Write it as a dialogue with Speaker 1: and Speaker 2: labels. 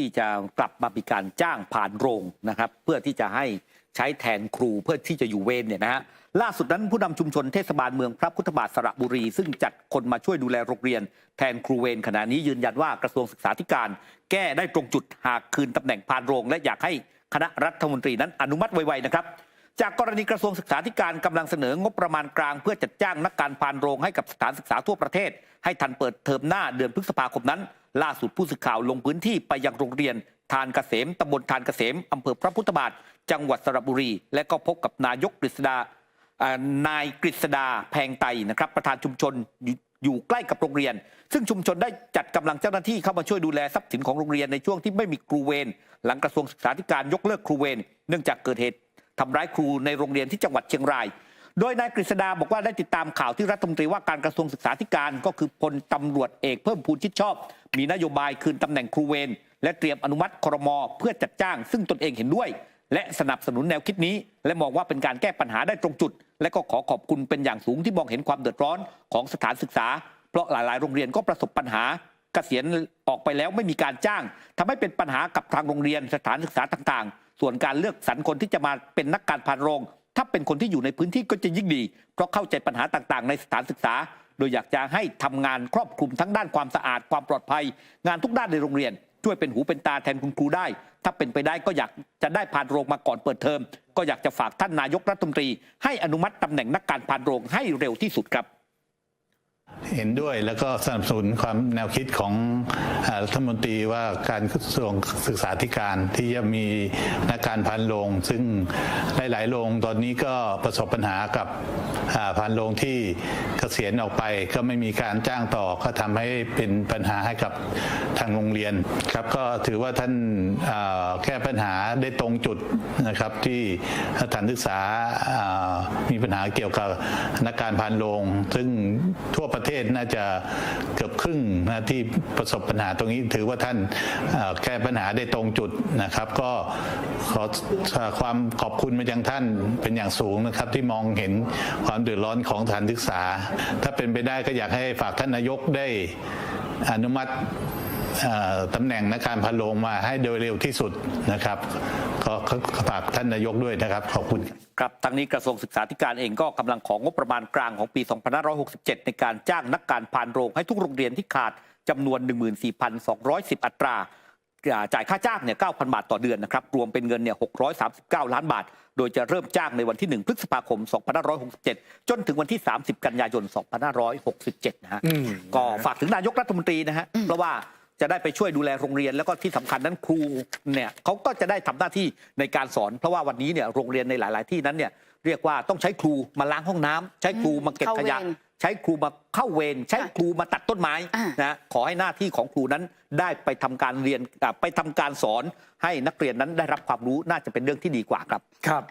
Speaker 1: ที่จะกลับมามีการจ้างผ่านโรงนะครับ เพื่อที่จะให้ใช้แทนครูเพื่อที่จะอยู่เวรเนี่ยนะฮะล่าสุดนั้นผู้นำชุมชนเทศบาลเมืองพระพุทธบาทสระบุรี ซึ่งจัดคนมาช่วยดูแลโรงเรียน แทนครูเวรขณะนี้ยืนยันว่ากระทรวงศึกษาธิการ แก้ได้ตรงจุดหากคืนตำแหน่งผ่านโรง และอยากให้คณะรัฐมนตรีนั้นอนุมัติไวๆนะครับ จากกรณีกระทรวงศึกษาธิการกำลังเสนองบประมาณกลางเพื่อจัดจ้างนักการพานโรงให้กับสถานศึกษาทั่วประเทศ ให้ทันเปิดเทอมหน้าเดือนพฤษภาคมนั้น ล่าสุดผู้สื่อข่าวลงพื้นที่ไปยังโรงเรียนทานเกษมตำบลทานเกษมอำเภอพระพุทธบาท จังหวัดสระบุรี และก็พบกับนายกกฤษดานายกฤษดาแพงไตนะครับ ประธานชุมชนอยู่ใกล้กับโรงเรียน ซึ่งชุมชนได้จัดกำลังเจ้าหน้าที่เข้ามาช่วยดูแลทรัพย์สินของโรงเรียนในช่วงที่ไม่มีครูเวรหลังกระทรวงศึกษาธิการยกเลิกครูเวรเนื่องจากเกิดเหตุ ทำร้ายครูในโรงเรียนที่จังหวัดเชียงราย โดยนายกฤษดาบอกว่าได้ติดตามข่าวที่รัฐมนตรีว่าการกระทรวงศึกษาธิการก็คือพลตำรวจเอกเพิ่มพูนชิดชอบ มีนโยบายคืนตำแหน่งครูเวรและเตรียมอนุมัติครมเพื่อจัดจ้าง ซึ่งตนเองเห็นด้วย และสนับสนุนแนวคิดนี้ และมองว่าเป็นการแก้ปัญหาได้ตรงจุด และก็ขอขอบคุณเป็นอย่างสูงที่มองเห็นความเดือดร้อนของสถานศึกษา เพราะหลาย ๆ โรงเรียนก็ประสบปัญหา เกษียณออกไปแล้วไม่มีการจ้างทำให้เป็นปัญหากับทางโรงเรียนสถานศึกษาต่างๆ ส่วนการเลือกสรรคนที่จะมาเป็นนักการพานโรง ถ้าเป็นคนที่อยู่ในพื้นที่ก็จะยิ่งดี เพราะเข้าใจปัญหาต่างๆ ในสถานศึกษา โดยอยากจะให้ทำงานครอบคลุมทั้งด้านความสะอาดความปลอดภัย งานทุกด้านในโรงเรียน ช่วยเป็นหูเป็นตาแทนคุณครูได้ ถ้าเป็นไปได้ก็อยากจะได้พานโรงมาก่อนเปิดเทอมก็อยากจะฝากท่านนายกรัฐมนตรี ให้อนุมัติตำแหน่งนักการพานโรงให้เร็วที่สุดครับ
Speaker 2: เห็นด้วยแล้วก็สนับสนุนความแนวคิดของเอ่อรัฐมนตรีว่าการกระทรวงศึกษาธิการที่จะมีนักการพันโรงซึ่งหลาย ๆ โรงตอนนี้ก็ประสบปัญหากับพันโรงที่ กษียณออกไปก็ไม่มีการจ้างต่อก็ทำให้เป็นปัญหาให้กับทางโรงเรียนครับก็ถือว่าท่านาแก้ปัญหาได้ตรงจุดนะครับที่สถานศึกษาามีปัญหาเกี่ยวกับนักการพันโรงซึ่งทั่วประเทศน่าจะเกือบครึ่งนะที่ประสบปัญหาตรงนี้ถือว่าท่านแก้ปัญหาได้ตรงจุดนะครับ ก็ ขอความขอบคุณมายังท่านเป็นอย่างสูงนะครับ ที่มองเห็นความเดือดร้อนของสถานศึกษา ถ้าเป็นไปได้ก็อยากให้ฝากท่านนายกได้อนุมัติตำแหน่งนักการพันโรงมาให้โดยเร็วที่สุดนะครับก็ฝากท่านนายกด้วยนะครับ ขอบคุณ
Speaker 1: ครับทั้งนี้กระทรวงศึกษาธิการเองก็กำลังของงบประมาณกลางของปี 2567 ในการจ้างนักการพานโรงให้ทุกโรงเรียนที่ขาดจำนวน 14,210 อัตราอ่า จ่ายค่าจ้างเนี่ย9,000 บาทต่อเดือนนะครับรวมเป็นเงินเนี่ย639 ล้านบาท โดยจะเริ่มจ้างในวันที่ 1 พฤษภาคม 2567 จนถึงวันที่ 30 กันยายน 2567 นะฮะ
Speaker 3: อืม
Speaker 1: ก็ฝากถึงนายกรัฐมนตรีนะฮะเพราะว่าจะได้ไปช่วยดูแลโรงเรียนแล้วก็ที่สำคัญนั้นครูเนี่ยเขาก็จะได้ทำหน้าที่ในการสอน เพราะว่าวันนี้เนี่ยโรงเรียนในหลาย ๆ ที่นั้นเนี่ยเรียกว่าต้องใช้ครูมาล้างห้องน้ำใช้ครูมาเก็บขยะ
Speaker 4: เข้าเวร
Speaker 1: ใช้ครูมาเข้าเวรใช้ครูมาตัดต้นไม้
Speaker 4: อ่าน
Speaker 1: นะขอให้หน้าที่ของครูนั้นได้ไปทำการเรียนอ่าไปทำการสอนให้นักเรียนนั้นได้รับความรู้น่าจะเป็นเรื่องที่ดีกว่าครับ
Speaker 3: ครับ